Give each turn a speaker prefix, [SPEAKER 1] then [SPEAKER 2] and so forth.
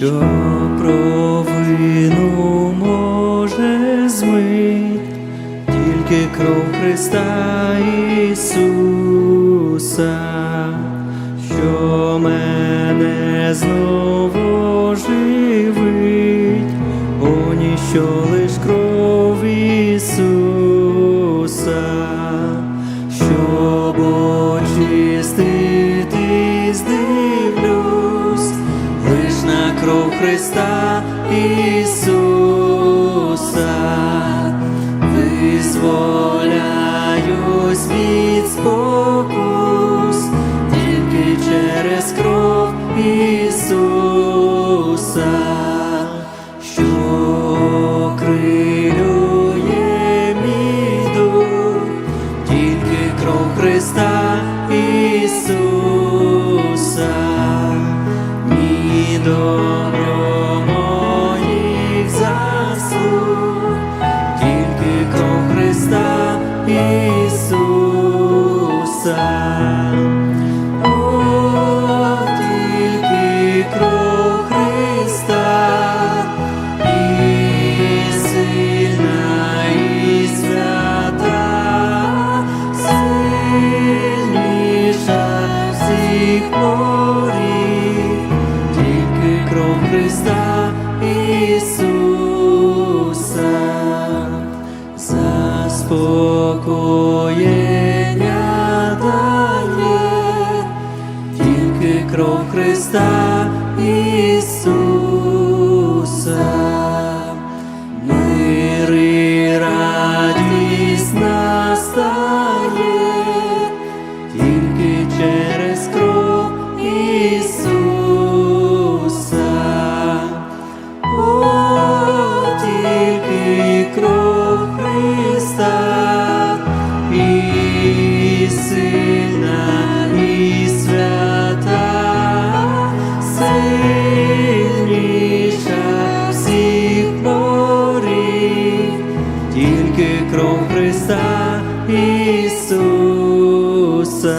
[SPEAKER 1] що провину може змити тільки кров Христа Ісуса, що мене знову живить, о ніщо лиш кров Ісуса. Христа Ісуса, визволяюсь від спокус, тільки через кров Ісуса, що крилює мій дух, тільки кров Христа Ісуса, ні добро Христа, морів, тільки кров Христа Ісуса, заспокоїть кров Христа Ісуса. Ісуса.